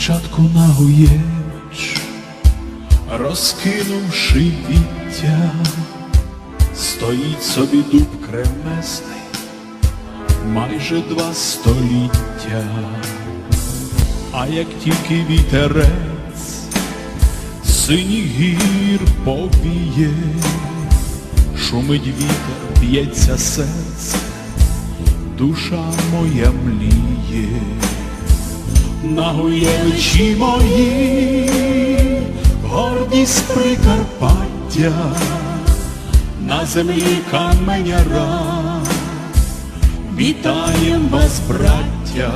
початку нагуєш, розкинувши віття, стоїть собі дуб кремезний, майже два століття, а як тільки вітерець синіх гір повіє, шумить вітер, б'ється серце, душа моя мліє на Гуєвичі мої, гордість Прикарпаття, на землі каменяра, вітаєм вас, браття,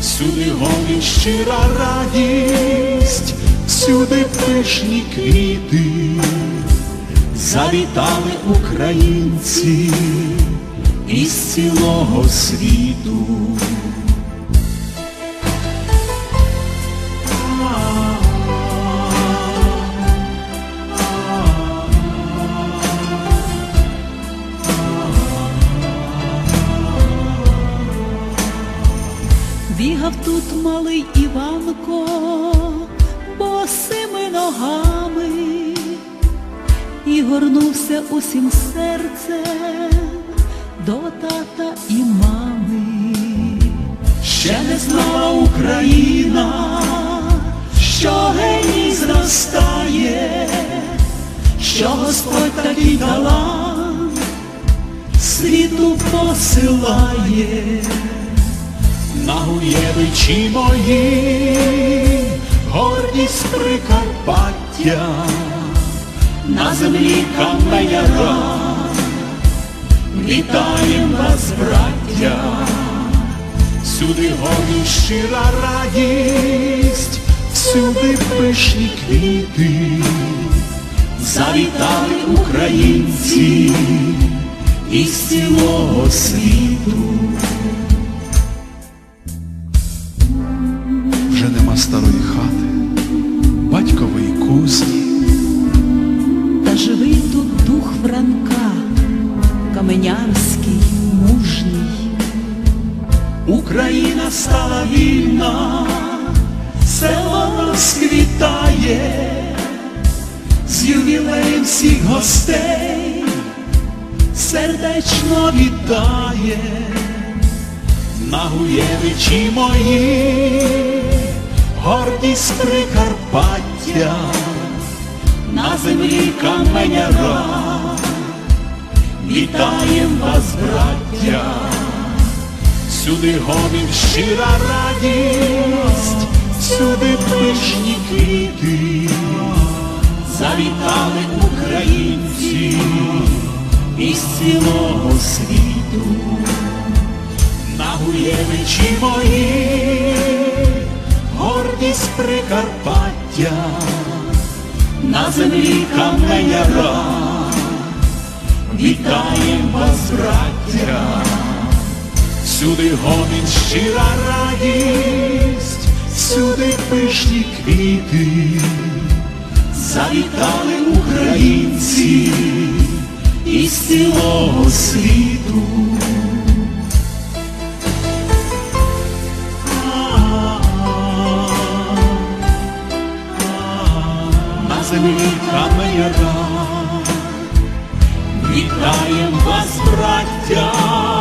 всюди гомін щира радість, всюди пишні квіти, завітали українці із цілого світу. Бігав тут малий Іванко босими ногами і горнувся усім серцем до тата і мами. Ще не знала Україна, що геній зростає, що Господь такий талант світу посилає. На Гуєвичі мої, гордість Прикарпаття, на землі каменяра, вітаєм вас, браття, всюди горі щира радість, всюди пишні квіти, завітали українці із цілого світу. Кузні. Та живий тут дух Франка, каменянський, мужній. Україна стала вільна, село розквітає, з ювілеєм всіх гостей сердечно вітає, на Гуєвичі мої, гордість Прикарпаття, на землі каменяра, вітаєм вас, браття. Всюди гомін щира радість, всюди пишні квіти, завітали українці із цілого світу, на Гуєвичі мої, гордість Прикарпаття, на землі каменяра, вітаєм вас, браття. Всюди гомін щира радість, всюди пишні квіти, завітали українці із цілого світу. Каменяра, вітаєм вас, браття